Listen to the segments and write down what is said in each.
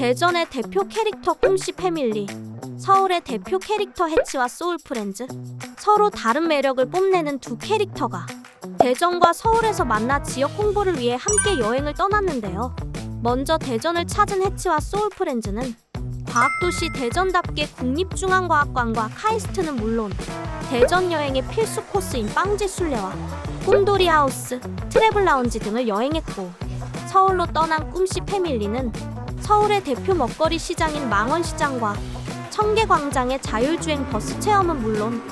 대전의 대표 캐릭터 꿈씨 패밀리, 서울의 대표 캐릭터 해치와 소울 프렌즈, 서로 다른 매력을 뽐내는 두 캐릭터가 대전과 서울에서 만나 지역 홍보를 위해 함께 여행을 떠났는데요. 먼저 대전을 찾은 해치와 소울 프렌즈는 과학도시 대전답게 국립중앙과학관과 카이스트는 물론 대전 여행의 필수 코스인 빵지 순례와 꿈돌이 하우스, 트래블 라운지 등을 여행했고 서울로 떠난 꿈씨 패밀리는 서울의 대표 먹거리 시장인 망원시장과 청계광장의 자율주행 버스 체험은 물론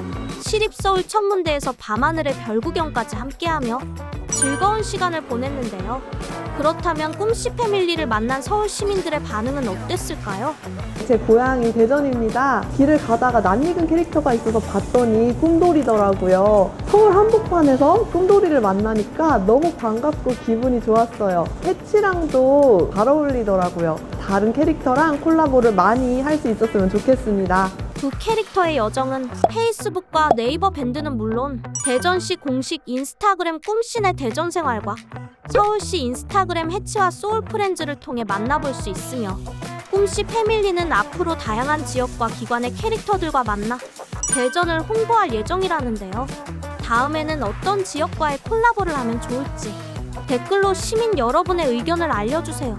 시립서울 천문대에서 밤하늘의 별구경까지 함께하며 즐거운 시간을 보냈는데요. 그렇다면 꿈씨 패밀리를 만난 서울 시민들의 반응은 어땠을까요? 제 고향이 대전입니다. 길을 가다가 낯익은 캐릭터가 있어서 봤더니 꿈돌이더라고요. 서울 한복판에서 꿈돌이를 만나니까 너무 반갑고 기분이 좋았어요. 해치랑도 잘 어울리더라고요. 다른 캐릭터랑 콜라보를 많이 할 수 있었으면 좋겠습니다. 두 캐릭터의 여정은 페이스북과 네이버 밴드는 물론 대전시 공식 인스타그램 꿈씨네 대전 생활과 서울시 인스타그램 해치와 소울 프렌즈를 통해 만나볼 수 있으며 꿈씨 패밀리는 앞으로 다양한 지역과 기관의 캐릭터들과 만나 대전을 홍보할 예정이라는데요. 다음에는 어떤 지역과의 콜라보를 하면 좋을지 댓글로 시민 여러분의 의견을 알려주세요.